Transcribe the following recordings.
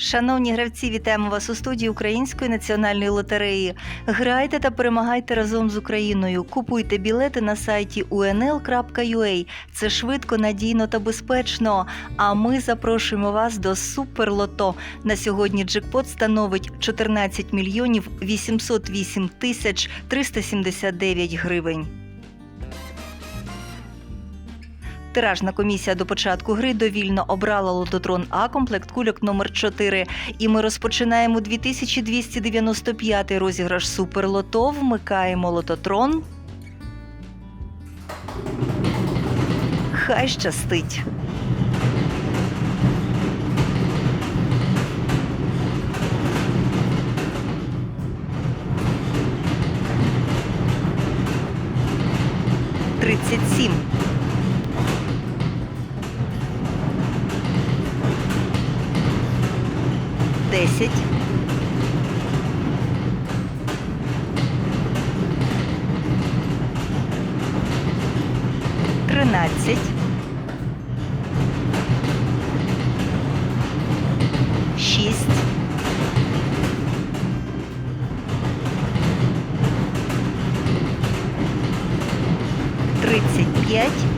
Шановні гравці, вітаємо вас у студії Української національної лотереї. Грайте та перемагайте разом з Україною. Купуйте білети на сайті unl.ua. Це швидко, надійно та безпечно. А ми запрошуємо вас до Суперлото. На сьогодні джекпот становить 14 мільйонів 808 тисяч 379 гривень. Тиражна комісія до початку гри довільно обрала лототрон А комплект кульок номер 4 І ми розпочинаємо 2295 розіграш Суперлото. Вмикаємо лототрон. Хай щастить. Тридцять сім. Десять. Тринадцять. Шість. Тридцять п'ять.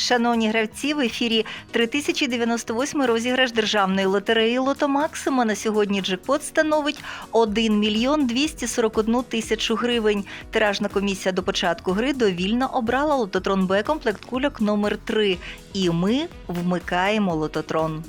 Шановні гравці, в ефірі 3098 розіграш державної лотереї Лото Максима. На сьогодні джекпот становить 1 мільйон 241 тисячу гривень. Тиражна комісія до початку гри довільно обрала лототрон Б комплект кульок номер 3 І ми вмикаємо лототрон.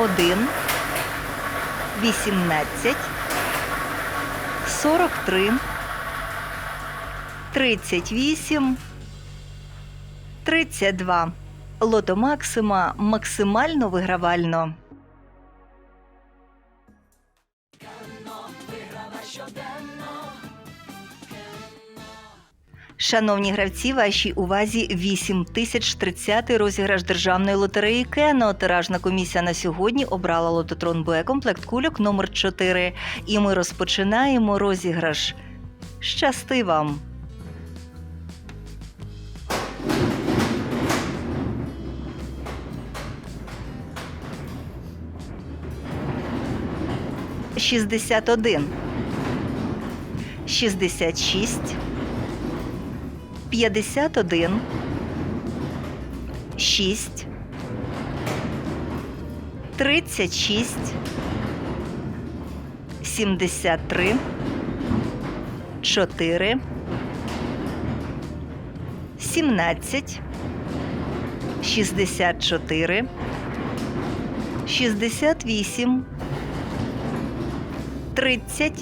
Один, вісімнадцять, сорок три, тридцять вісім, тридцять два. Лото Максима максимально вигравально. Шановні гравці, вашій увазі 8030 розіграш державної лотереї Кено. Тиражна комісія на сьогодні обрала лототрон Б комплект кульок номер 4 І ми розпочинаємо розіграш. Щасти вам! Шістдесят один. Шістдесят шість. 51, 6, 36, 73, 4, 17, 64, 68, 30,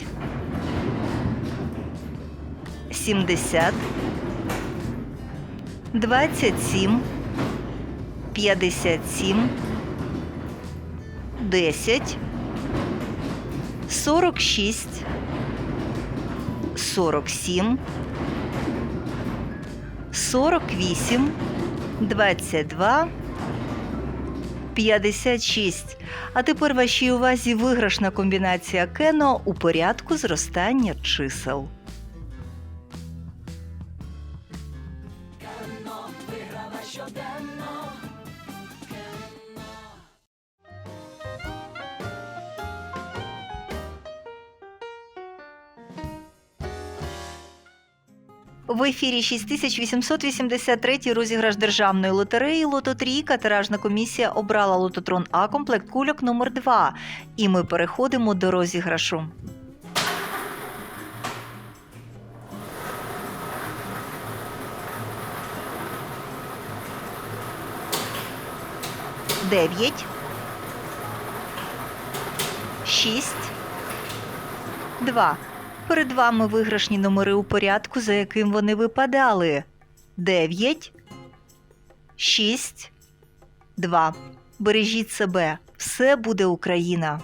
70, 27, 57, 10, 46, 47, 48, 22, 56. А тепер вашій увазі виграшна комбінація кено у порядку зростання чисел. В ефірі 6883 розіграш державної лотереї Лото Трійка. Тиражна комісія обрала лототрон А комплект кульок номер 2 І ми переходимо до розіграшу. Дев'ять. Шість. Два. Перед вами виграшні номери у порядку, за яким вони випадали. 9, 6, 2. Бережіть себе. Все буде Україна.